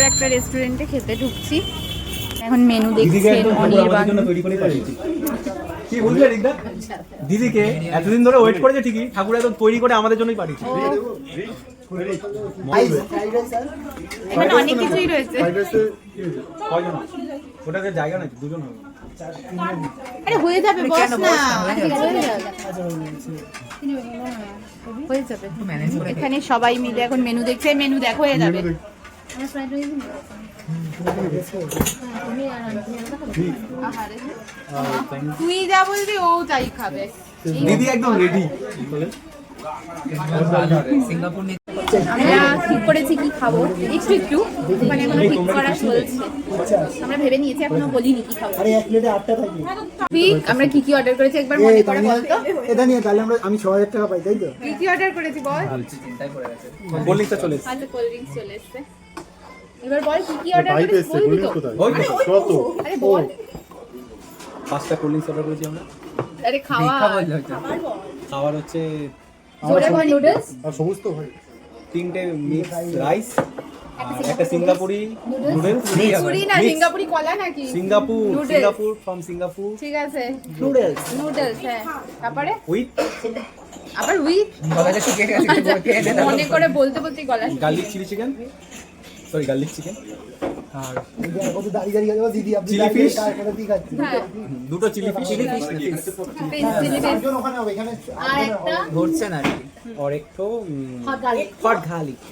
আরও একটা রেস্টুরেন্টে খেতে ঢুকছি। এখন মেনু দেখছেন অনির্বাণ। দিদিকে এতদিন ধরে ওয়েট করেছে ঠিকই ঠাকুর একদম তৈরি করে আমাদের জন্যই পাঠিয়েছে। এখানে অনেক কিছুই রয়েছে। কয়জন? জায়গা নাই দুজন হবে। আরে হয়ে যাবে বস না। হয়ে যাবে। এখানে সবাই মিলে এখন মেনু দেখছে মেনু দেখো হয়ে যাবে। তুই যা বলবি ও তাই খাবে দিদি একদম রেডি আমরা ঠিক করেছি কি খাব? একটু একটু মানে এখনও ঠিক করা চলছে। আমরা ভেবে নিয়েছি এখনও বলিনি কি খাব। আরে এক প্লেটে আটটা থাকি। আমরা কি কি অর্ডার করেছি একবার মনে করে বলতো এটা নিয়ে তাহলে আমরা আমি ছ হাজার টাকা পাই তাই তো? কি কি অর্ডার করেছি বল? তো চলে এসেছে। আচ্ছা কোল্ড ড্রিঙ্কস চলে এসছে। এবার বল কি কি অর্ডার করেছি বলবি তো? ওই আরে বল। পাঁচটা কোল্ড ড্রিঙ্কস অর্ডার করেছি আমরা। আরে খাওয়া। খাবার হচ্ছে জোরে নুডলস আর সবুজ তো ভাই তিনটে মিক্স রাইস একটা সিঙ্গাপুরি নুডলস পুরি না সিঙ্গাপুরি কলা নাকি? Singapore Singapore from Singapore. ঠিক আছে। নুডলস নুডলস হ্যাঁ। তারপরে? উইথ আবার উইথ মনে করে বলতে বলতে গলা garlic chilli chicken sorry garlic chicken আর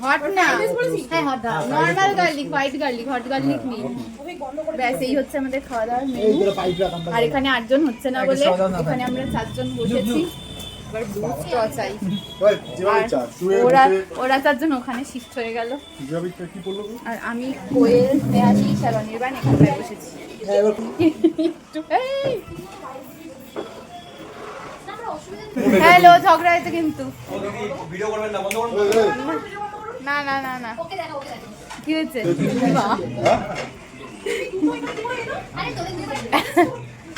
হট হ্যাঁ। হ্যাঁ, হ্যাঁ, গার্লিক ব্যাস এই হচ্ছে আমাদের খাওয়া দাওয়ার আর এখানে আটজন হচ্ছে না বলে এখানে আমরা সাতজন বসেছি। এবার দুধ চাই। ওরা ওরা চারজন ওখানে শিফট হয়ে গেল। আর আমি কোয়েল এখানটায় বসেছি। হ্যাঁ হ্যালো ঝগড়া হয়েছে কিন্তু। না না না না। না কি হয়েছে? বাহ।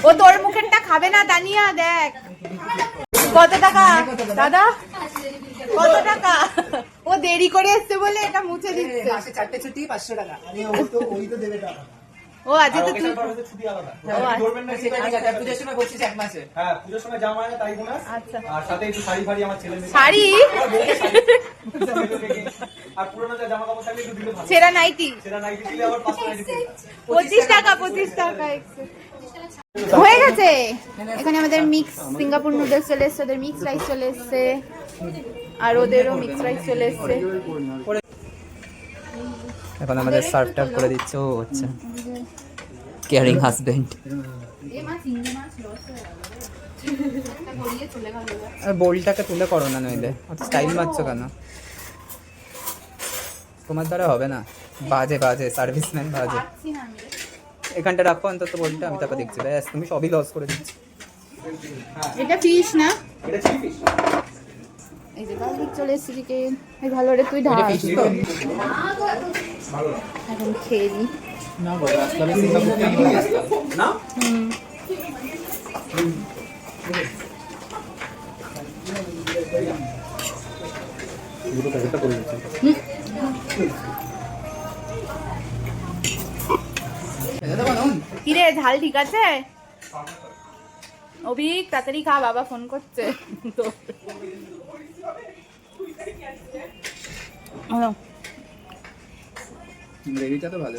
ও তোর মুখেরটা খাবে না তানিয়া দেখ। কত টাকা? দাদা? কত টাকা? ও দেরি করে এসছে বলে এটা মুছে দিচ্ছে। চারটে ছুটি পাঁচশো টাকা। আমি ওই তো ওই তো দেবে টাকা। ও আজকে তো তুই ছুটি আলাদা। আচ্ছা। ধরবেন না সেটা ঠিক আছে। পুজোর সময় বসছিস এক মাসে। হ্যাঁ পুজোর সময় জামা না তাই বোনাস। আচ্ছা। আর সাথে একটু শাড়ি ফাড়ি আমার ছেলে শাড়ি? আর পুরোনো যা জামা কাপড় থাকলে একটু দিলে ভালো। সেরা নাইটি। দিলে আবার পঁচিশ টাকা পঁচিশ টাকা হয়ে গেছে। এখানে আমাদের মিক্স সিঙ্গাপুর নুডলস চলে এসছে, ওদের মিক্স রাইস চলে এসছে, আর ওদেরও মিক্স রাইস চলে এসছে। এখন আমাদের সার্ভ টার্ভ করে দিচ্ছে, ও হচ্ছে কেয়ারিং হাজবেন্ড বোলটাকে তুলে করো না নইলে, অত স্টাইল মারছো কেন? তোমার দ্বারা হবে না। বাজে বাজে সার্ভিসম্যান বাজে। এখানটা রাখো অন্তত বোলটা আমি তারপর দেখছি। ব্যাস তুমি সবই লস করে দিচ্ছি এটা ফিশ না? এটা চিলি ফিশ এই যে গার্লিক চলে এসছে চিকেন এই ভালো রে তুই ঢাল তো? এখন খেয়ে নি। না বলো আজকে আমি সিঙ্গাপুর থেকে নিয়ে আসলাম না? হুম। কিরে ঝাল ঠিক আছে? অভিক তাড়াতাড়ি খা বাবা ফোন করছে। তো তো ভালো